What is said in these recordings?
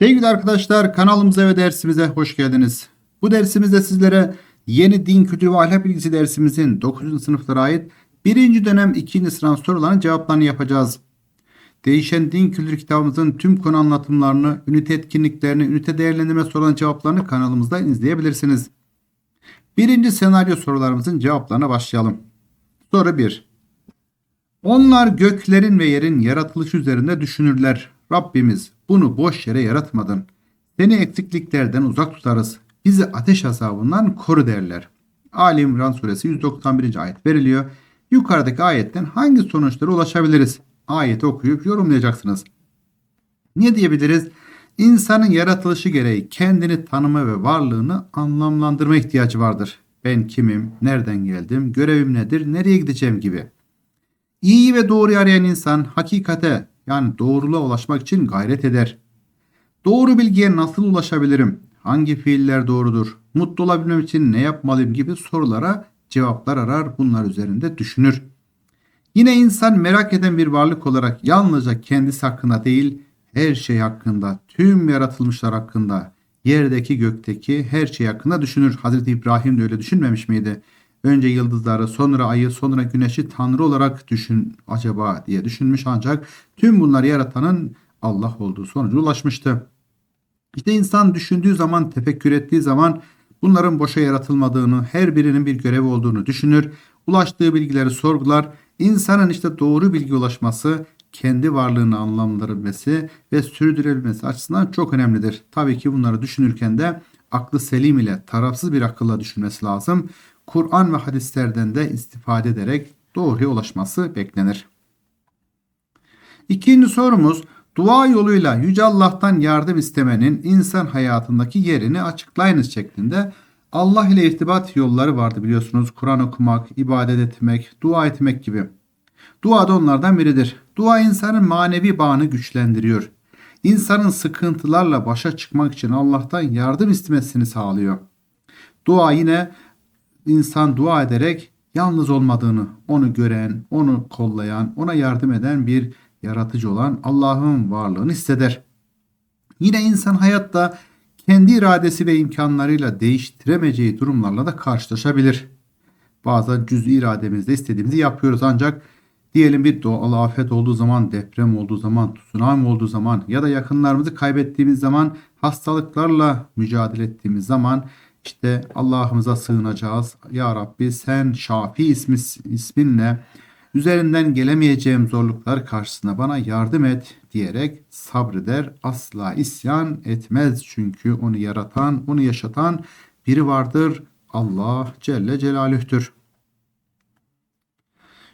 Sevgili arkadaşlar kanalımıza ve dersimize hoş geldiniz. Bu dersimizde sizlere yeni din kültürü ve ahlak bilgisi dersimizin 9. sınıflara ait 1. dönem 2. sınav sorularının cevaplarını yapacağız. Değişen din kültürü kitabımızın tüm konu anlatımlarını, ünite etkinliklerini, ünite değerlendirme sorularının cevaplarını kanalımızda izleyebilirsiniz. Birinci senaryo sorularımızın cevaplarına başlayalım. Soru 1. Onlar göklerin ve yerin yaratılışı üzerinde düşünürler. Rabbimiz bunu boş yere yaratmadın. Seni eksikliklerden uzak tutarız. Bizi ateş azabından koru derler. Ali İmran suresi 191. ayet veriliyor. Yukarıdaki ayetten hangi sonuçlara ulaşabiliriz? Ayeti okuyup yorumlayacaksınız. Ne diyebiliriz? İnsanın yaratılışı gereği kendini tanıma ve varlığını anlamlandırma ihtiyacı vardır. Ben kimim, nereden geldim, görevim nedir, nereye gideceğim gibi. İyi ve doğruyu arayan insan hakikate yani doğruluğa ulaşmak için gayret eder. Doğru bilgiye nasıl ulaşabilirim? Hangi fiiller doğrudur? Mutlu olabilmem için ne yapmalıyım gibi sorulara cevaplar arar, bunlar üzerinde düşünür. Yine insan merak eden bir varlık olarak yalnızca kendisi hakkında değil, her şey hakkında, tüm yaratılmışlar hakkında, yerdeki gökteki her şey hakkında düşünür. Hazreti İbrahim de öyle düşünmemiş miydi? Önce yıldızları, sonra ayı, sonra güneşi tanrı olarak düşün acaba diye düşünmüş ancak tüm bunları yaratanın Allah olduğu sonucu ulaşmıştı. İşte insan düşündüğü zaman, tefekkür ettiği zaman bunların boşa yaratılmadığını, her birinin bir görevi olduğunu düşünür. Ulaştığı bilgileri sorgular. İnsanın işte doğru bilgi ulaşması, kendi varlığını anlamlandırabilmesi ve sürdürebilmesi açısından çok önemlidir. Tabii ki bunları düşünürken de aklı selim ile tarafsız bir akılla düşünmesi lazım. Kur'an ve hadislerden de istifade ederek doğruya ulaşması beklenir. İkinci sorumuz dua yoluyla Yüce Allah'tan yardım istemenin insan hayatındaki yerini açıklayınız şeklinde Allah ile irtibat yolları vardı biliyorsunuz. Kur'an okumak, ibadet etmek, dua etmek gibi. Dua da onlardan biridir. Dua insanın manevi bağını güçlendiriyor. İnsanın sıkıntılarla başa çıkmak için Allah'tan yardım istemesini sağlıyor. Dua yine insan dua ederek yalnız olmadığını, onu gören, onu kollayan, ona yardım eden bir yaratıcı olan Allah'ın varlığını hisseder. Yine insan hayatta kendi iradesi ve imkanlarıyla değiştiremeyeceği durumlarla da karşılaşabilir. Bazen cüz irademizde istediğimizi yapıyoruz ancak diyelim bir doğal afet olduğu zaman, deprem olduğu zaman, tsunami olduğu zaman ya da yakınlarımızı kaybettiğimiz zaman, hastalıklarla mücadele ettiğimiz zaman işte Allah'ımıza sığınacağız. Ya Rabbi sen Şafi ismi, isminle üzerinden gelemeyeceğim zorluklar karşısında bana yardım et diyerek sabreder. Asla isyan etmez çünkü onu yaratan, onu yaşatan biri vardır. Allah Celle Celaluh'tür.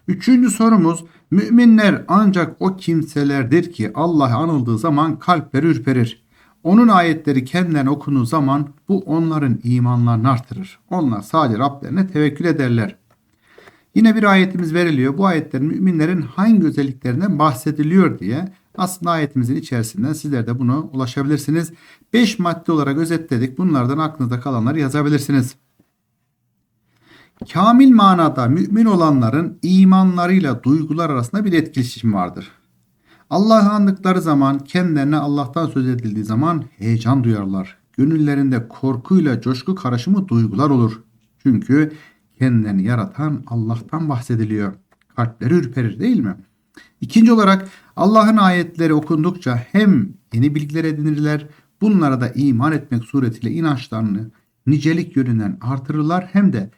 Üçüncü sorumuz müminler ancak o kimselerdir ki Allah anıldığı zaman kalpleri ürperir. Onun ayetleri kendilerine okunduğu zaman bu onların imanlarını artırır. Onlar sadece Rablerine tevekkül ederler. Yine bir ayetimiz veriliyor. Bu ayetlerin müminlerin hangi özelliklerinden bahsediliyor diye aslında ayetimizin içerisinden sizler de buna ulaşabilirsiniz. 5 madde olarak özetledik. Bunlardan aklınızda kalanları yazabilirsiniz. Kamil manada mümin olanların imanlarıyla duygular arasında bir etkileşim vardır. Allah'ı andıkları zaman, kendilerine Allah'tan söz edildiği zaman heyecan duyarlar. Gönüllerinde korkuyla coşku karışımı duygular olur. Çünkü kendilerini yaratan Allah'tan bahsediliyor. Kalpleri ürperir değil mi? İkinci olarak Allah'ın ayetleri okundukça hem yeni bilgiler edinirler, bunlara da iman etmek suretiyle inançlarını nicelik yönünden artırırlar hem de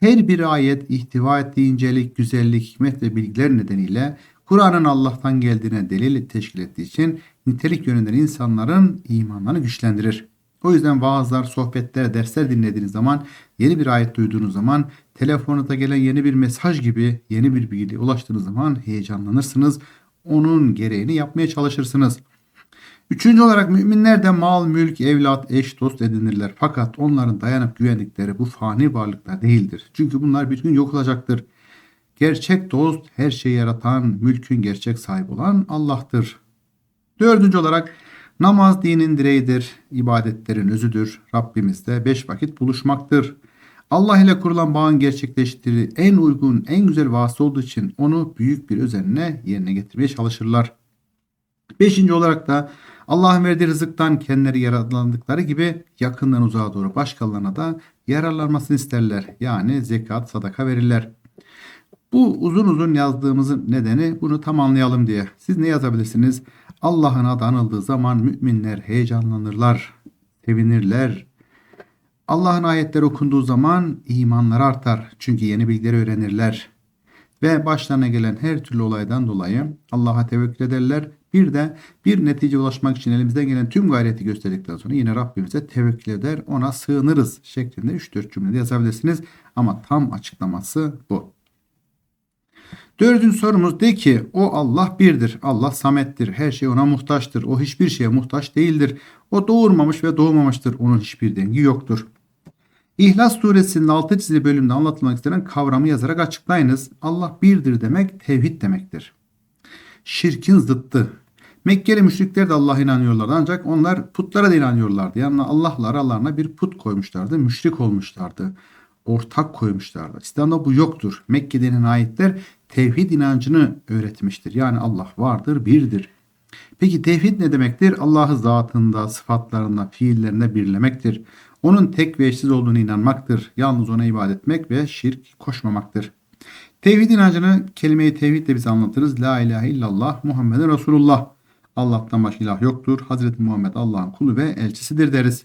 her bir ayet ihtiva ettiği incelik, güzellik, hikmet ve bilgiler nedeniyle Kur'an'ın Allah'tan geldiğine delil teşkil ettiği için nitelik yönünden insanların imanlarını güçlendirir. O yüzden vaazlar, sohbetler, dersler dinlediğiniz zaman, yeni bir ayet duyduğunuz zaman, telefonunuza gelen yeni bir mesaj gibi yeni bir bilgiye ulaştığınız zaman heyecanlanırsınız. Onun gereğini yapmaya çalışırsınız. Üçüncü olarak müminler de mal, mülk, evlat, eş, dost edinirler. Fakat onların dayanıp güvendikleri bu fani varlıklar değildir. Çünkü bunlar bir gün yok olacaktır. Gerçek dost her şeyi yaratan, mülkün gerçek sahibi olan Allah'tır. Dördüncü olarak namaz dinin direğidir, ibadetlerin özüdür. Rabbimiz de beş vakit buluşmaktır. Allah ile kurulan bağın gerçekleştiği en uygun, en güzel vasıta olduğu için onu büyük bir özenle yerine getirmeye çalışırlar. Beşinci olarak da Allah'ın verdiği rızıktan kendileri yararlandıkları gibi yakından uzağa doğru başkalarına da yararlanmasını isterler. Yani zekat, sadaka verirler. Bu uzun uzun yazdığımızın nedeni bunu tam anlayalım diye. Siz ne yazabilirsiniz? Allah'ın adı anıldığı zaman müminler heyecanlanırlar, sevinirler. Allah'ın ayetleri okunduğu zaman imanları artar. Çünkü yeni bilgileri öğrenirler. Ve başlarına gelen her türlü olaydan dolayı Allah'a tevekkül ederler. Bir de bir netice ulaşmak için elimizden gelen tüm gayreti gösterdikten sonra yine Rabbimize tevekkül eder, ona sığınırız şeklinde 3-4 cümlede yazabilirsiniz. Ama tam açıklaması bu. Dördüncü sorumuz de ki o Allah birdir. Allah samettir. Her şey ona muhtaçtır. O hiçbir şeye muhtaç değildir. O doğurmamış ve doğmamıştır. Onun hiçbir dengi yoktur. İhlas suresinin 6 çizili bölümünde anlatılmak istenen kavramı yazarak açıklayınız. Allah birdir demek tevhid demektir. Şirkin zıttı. Mekkeli müşrikler de Allah'a inanıyorlardı ancak onlar putlara da inanıyorlardı. Yani Allah'la aralarına bir put koymuşlardı. Müşrik olmuşlardı. Ortak koymuşlardı. İslam'da bu yoktur. Mekke denen ayetler tevhid inancını öğretmiştir. Yani Allah vardır, birdir. Peki tevhid ne demektir? Allah'ı zatında, sıfatlarında, fiillerinde birlemektir. Onun tek ve eşsiz olduğunu inanmaktır. Yalnız ona ibadet etmek ve şirk koşmamaktır. Tevhid inancını kelime-i tevhidle biz anlatırız. La ilahe illallah Muhammeden Resulullah. Allah'tan başka ilah yoktur. Hazreti Muhammed Allah'ın kulu ve elçisidir deriz.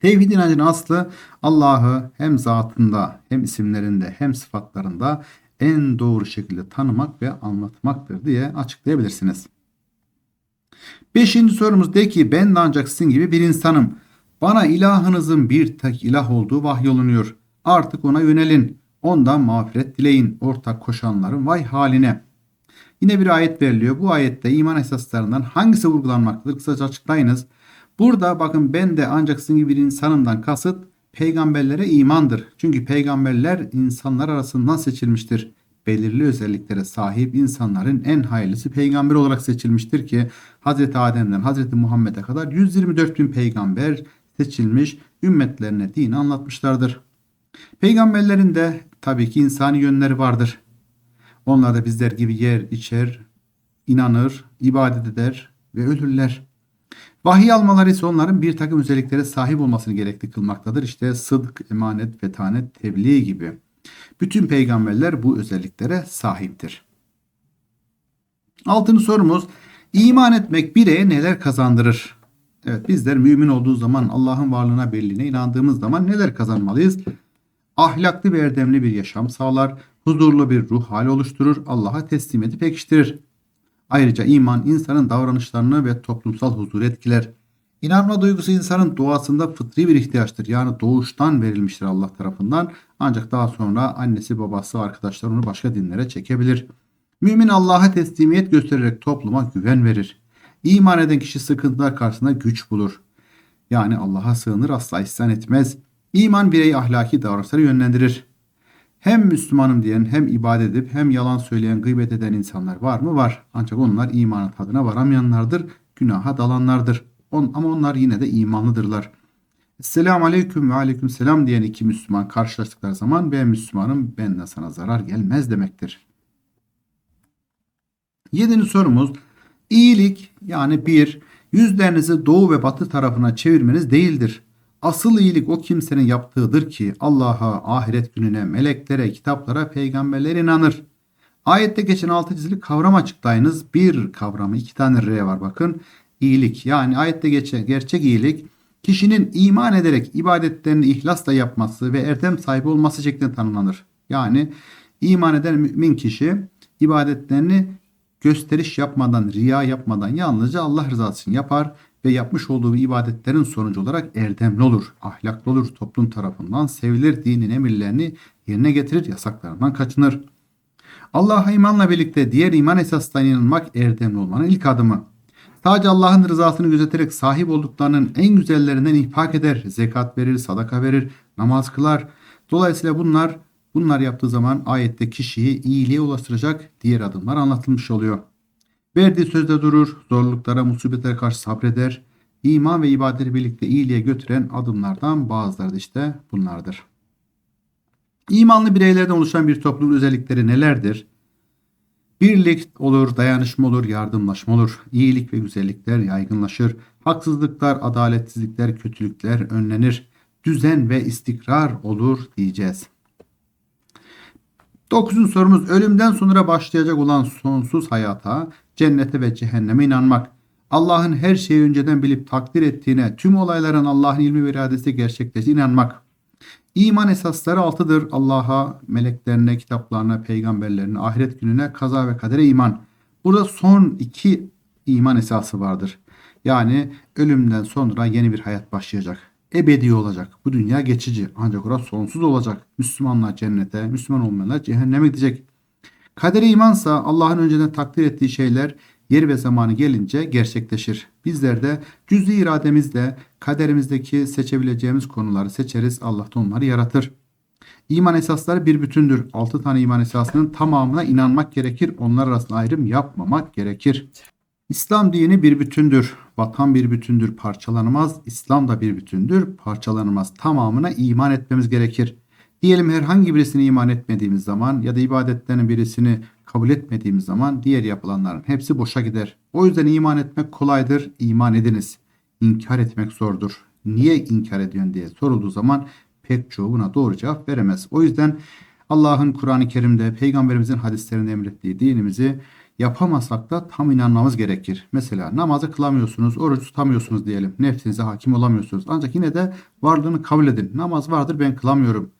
Tevhid inancının aslı Allah'ı hem zatında hem isimlerinde hem sıfatlarında en doğru şekilde tanımak ve anlatmaktır diye açıklayabilirsiniz. Beşinci sorumuz de ki ben de ancak sizin gibi bir insanım. Bana ilahınızın bir tek ilah olduğu vahyolunuyor. Artık ona yönelin. Ondan mağfiret dileyin. Ortak koşanların vay haline. Yine bir ayet veriliyor. Bu ayette iman esaslarından hangisi vurgulanmaktadır? Kısaca açıklayınız. Burada bakın ben de ancak sizin gibi bir insanımdan kasıt peygamberlere imandır. Çünkü peygamberler insanlar arasından seçilmiştir. Belirli özelliklere sahip insanların en hayırlısı peygamber olarak seçilmiştir ki Hz. Adem'den Hz. Muhammed'e kadar 124 bin peygamber seçilmiş ümmetlerine dini anlatmışlardır. Peygamberlerin de tabii ki insani yönleri vardır. Onlar da bizler gibi yer, içer, inanır, ibadet eder ve ölürler. Vahiy almaları ise onların bir takım özelliklere sahip olmasını gerekli kılmaktadır. İşte sıdk, emanet, fetanet, tebliğ gibi. Bütün peygamberler bu özelliklere sahiptir. Altıncı sorumuz iman etmek bireye neler kazandırır? Evet bizler mümin olduğu zaman Allah'ın varlığına birliğine inandığımız zaman neler kazanmalıyız? Ahlaklı ve erdemli bir yaşam sağlar, huzurlu bir ruh hali oluşturur, Allah'a teslimiyeti pekiştirir. Ayrıca iman insanın davranışlarını ve toplumsal huzuru etkiler. İnanma duygusu insanın doğasında fıtri bir ihtiyaçtır. Yani doğuştan verilmiştir Allah tarafından. Ancak daha sonra annesi, babası, arkadaşlar onu başka dinlere çekebilir. Mümin Allah'a teslimiyet göstererek topluma güven verir. İman eden kişi sıkıntılar karşısında güç bulur. Yani Allah'a sığınır asla isyan etmez. İman bireyi ahlaki davranışları yönlendirir. Hem Müslümanım diyen hem ibadet edip hem yalan söyleyen gıybet eden insanlar var mı? Var. Ancak onlar imanın tadına varamayanlardır. Günaha dalanlardır. On, ama onlar yine de imanlıdırlar. Esselamu aleyküm ve aleyküm selam diyen iki Müslüman karşılaştıkları zaman ben Müslümanım benden sana zarar gelmez demektir. Yedinci sorumuz iyilik yani bir yüzlerinizi doğu ve batı tarafına çevirmeniz değildir. Asıl iyilik o kimsenin yaptığıdır ki Allah'a, ahiret gününe, meleklere, kitaplara, peygamberlere inanır. Ayette geçen altı çizili kavram açıklayınız. Bir kavramı iki tane R var bakın. İyilik yani ayette geçen gerçek iyilik kişinin iman ederek ibadetlerini ihlasla yapması ve erdem sahibi olması şeklinde tanımlanır. Yani iman eden mümin kişi ibadetlerini gösteriş yapmadan, riya yapmadan yalnızca Allah rızası için yapar ve yapmış olduğu ibadetlerin sonucu olarak erdemli olur, ahlaklı olur, toplum tarafından sevilir, dinin emirlerini yerine getirir, yasaklarından kaçınır. Allah'a imanla birlikte diğer iman esaslarına inanmak erdemli olmanın ilk adımı. Sadece Allah'ın rızasını gözeterek sahip olduklarının en güzellerinden infak eder, zekat verir, sadaka verir, namaz kılar. Dolayısıyla bunlar bunlar yaptığı zaman ayette kişiyi iyiliğe ulaştıracak diğer adımlar anlatılmış oluyor. Verdiği sözde durur, zorluklara, musibetlere karşı sabreder. İman ve ibadeti birlikte iyiliğe götüren adımlardan bazıları da işte bunlardır. İmanlı bireylerden oluşan bir toplumun özellikleri nelerdir? Birlik olur, dayanışma olur, yardımlaşma olur. İyilik ve güzellikler yaygınlaşır. Haksızlıklar, adaletsizlikler, kötülükler önlenir. Düzen ve istikrar olur diyeceğiz. Dokuzuncu sorumuz ölümden sonra başlayacak olan sonsuz hayata, cennete ve cehenneme inanmak. Allah'ın her şeyi önceden bilip takdir ettiğine, tüm olayların Allah'ın ilmi ve iradesi gerçekleştiğine inanmak. İman esasları altıdır. Allah'a, meleklerine, kitaplarına, peygamberlerine, ahiret gününe, kaza ve kadere iman. Burada son iki iman esası vardır. Yani ölümden sonra yeni bir hayat başlayacak. Ebedi olacak. Bu dünya geçici. Ancak orası sonsuz olacak. Müslümanlar cennete, Müslüman olmayanlar cehenneme gidecek. Kadere imansa Allah'ın önceden takdir ettiği şeyler yeri ve zamanı gelince gerçekleşir. Bizler de cüz'i irademizle kaderimizdeki seçebileceğimiz konuları seçeriz. Allah da onları yaratır. İman esasları bir bütündür. 6 tane iman esasının tamamına inanmak gerekir. Onlar arasında ayrım yapmamak gerekir. İslam dini bir bütündür. Vatan bir bütündür, parçalanamaz. İslam da bir bütündür, parçalanamaz. Tamamına iman etmemiz gerekir. Diyelim herhangi birisine iman etmediğimiz zaman ya da ibadetlerin birisini kabul etmediğimiz zaman diğer yapılanların hepsi boşa gider. O yüzden iman etmek kolaydır. İman ediniz. İnkar etmek zordur. Niye inkar ediyorsun diye sorulduğu zaman pek çoğu buna doğru cevap veremez. O yüzden Allah'ın Kur'an-ı Kerim'de, Peygamberimizin hadislerinde emrettiği dinimizi yapamasak da tam inanmamız gerekir. Mesela namazı kılamıyorsunuz, oruç tutamıyorsunuz diyelim. Nefsinize hakim olamıyorsunuz. Ancak yine de varlığını kabul edin. Namaz vardır ben kılamıyorum.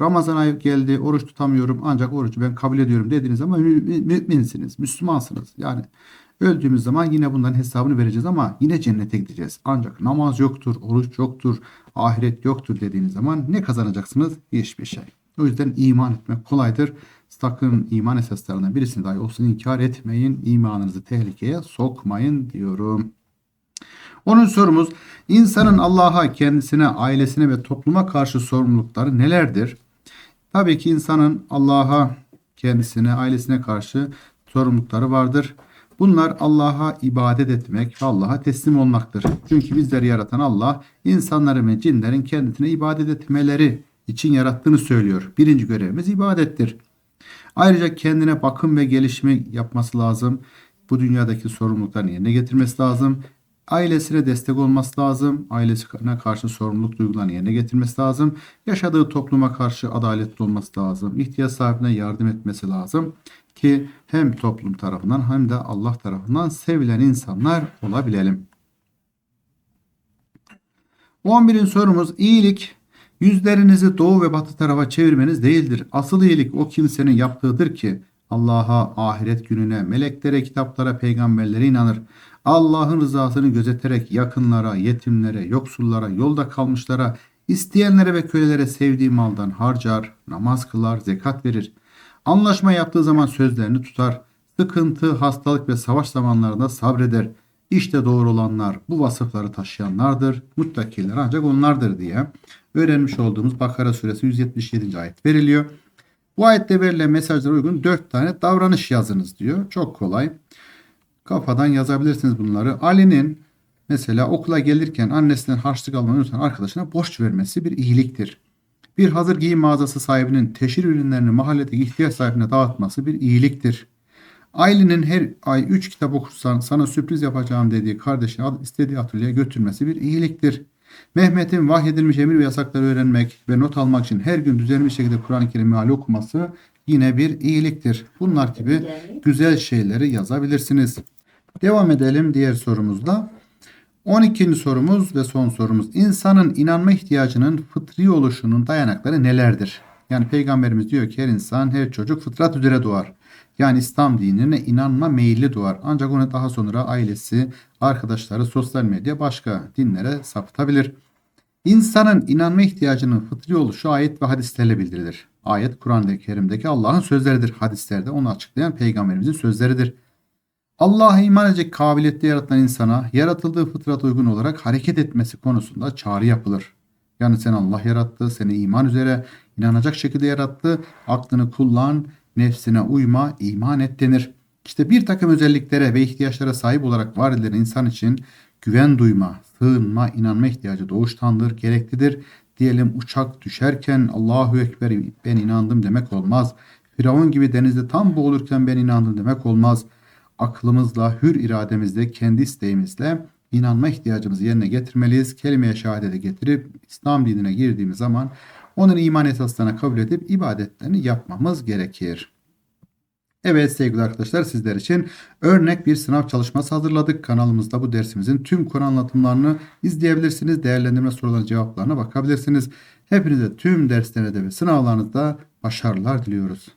Ramazan ayı geldi, oruç tutamıyorum ancak orucu ben kabul ediyorum dediğiniz zaman mü- müminsiniz, Müslümansınız. Yani öldüğümüz zaman yine bunların hesabını vereceğiz ama yine cennete gideceğiz. Ancak namaz yoktur, oruç yoktur, ahiret yoktur dediğiniz zaman ne kazanacaksınız? Hiçbir şey. O yüzden iman etmek kolaydır. Sakın iman esaslarından birisini dahi olsun inkar etmeyin. İmanınızı tehlikeye sokmayın diyorum. Onun sorumuz insanın Allah'a, kendisine, ailesine ve topluma karşı sorumlulukları nelerdir? Tabii ki insanın Allah'a, kendisine, ailesine karşı sorumlulukları vardır. Bunlar Allah'a ibadet etmek ve Allah'a teslim olmaktır. Çünkü bizleri yaratan Allah insanların ve cinlerin kendisine ibadet etmeleri için yarattığını söylüyor. Birinci görevimiz ibadettir. Ayrıca kendine bakım ve gelişimi yapması lazım. Bu dünyadaki sorumluluklarını yerine getirmesi lazım. Ailesine destek olması lazım. Ailesine karşı sorumluluk duygularını yerine getirmesi lazım. Yaşadığı topluma karşı adaletli olması lazım. İhtiyaç sahibine yardım etmesi lazım. Ki hem toplum tarafından hem de Allah tarafından sevilen insanlar olabilelim. 11. sorumuz iyilik yüzlerinizi doğu ve batı tarafa çevirmeniz değildir. Asıl iyilik o kimsenin yaptığıdır ki Allah'a, ahiret gününe, meleklere, kitaplara, peygamberlere inanır. Allah'ın rızasını gözeterek yakınlara, yetimlere, yoksullara, yolda kalmışlara, isteyenlere ve kölelere sevdiği maldan harcar, namaz kılar, zekat verir. Anlaşma yaptığı zaman sözlerini tutar. Sıkıntı, hastalık ve savaş zamanlarında sabreder. İşte doğru olanlar bu vasıfları taşıyanlardır. Muttakiler ancak onlardır diye öğrenmiş olduğumuz Bakara suresi 177. ayet veriliyor. Bu ayette verilen mesajlara uygun 4 tane davranış yazınız diyor. Çok kolay. Kafadan yazabilirsiniz bunları. Ali'nin mesela okula gelirken annesinden harçlık almayı unutan arkadaşına borç vermesi bir iyiliktir. Bir hazır giyim mağazası sahibinin teşhir ürünlerini mahalledeki ihtiyaç sahibine dağıtması bir iyiliktir. Ailenin her ay 3 kitap okursan sana sürpriz yapacağım dediği kardeşini istediği atölyeye götürmesi bir iyiliktir. Mehmet'in vahyedilmiş emir ve yasakları öğrenmek ve not almak için her gün düzenli bir şekilde Kur'an-ı Kerim meali okuması yine bir iyiliktir. Bunlar gibi güzel şeyleri yazabilirsiniz. Devam edelim diğer sorumuzla. 12. sorumuz ve son sorumuz. İnsanın inanma ihtiyacının fıtri oluşunun dayanakları nelerdir? Yani peygamberimiz diyor ki her insan, her çocuk fıtrat üzere doğar. Yani İslam dinine inanma meyilli doğar. Ancak onu daha sonra ailesi, arkadaşları, sosyal medya başka dinlere sapıtabilir. İnsanın inanma ihtiyacının fıtri oluşu ayet ve hadislerle bildirilir. Ayet Kur'an-ı Kerim'deki Allah'ın sözleridir. Hadislerde onu açıklayan peygamberimizin sözleridir. Allah'a iman edecek kabiliyette yaratan insana yaratıldığı fıtrat uygun olarak hareket etmesi konusunda çağrı yapılır. Yani sen Allah yarattı, seni iman üzere inanacak şekilde yarattı. Aklını kullan, nefsine uyma, iman et denir. İşte bir takım özelliklere ve ihtiyaçlara sahip olarak var edilen insan için güven duyma, sığınma, inanma ihtiyacı doğuştandır, gereklidir. Diyelim uçak düşerken Allahu Ekber ben inandım demek olmaz. Firavun gibi denizde tam boğulurken ben inandım demek olmaz. Aklımızla, hür irademizle, kendi isteğimizle inanma ihtiyacımızı yerine getirmeliyiz. Kelime-i şehadete getirip İslam dinine girdiğimiz zaman onun iman esaslarına kabul edip ibadetlerini yapmamız gerekir. Evet sevgili arkadaşlar sizler için örnek bir sınav çalışması hazırladık. Kanalımızda bu dersimizin tüm konu anlatımlarını izleyebilirsiniz. Değerlendirme sorularının cevaplarına bakabilirsiniz. Hepinize tüm derslerde ve sınavlarınızda başarılar diliyoruz.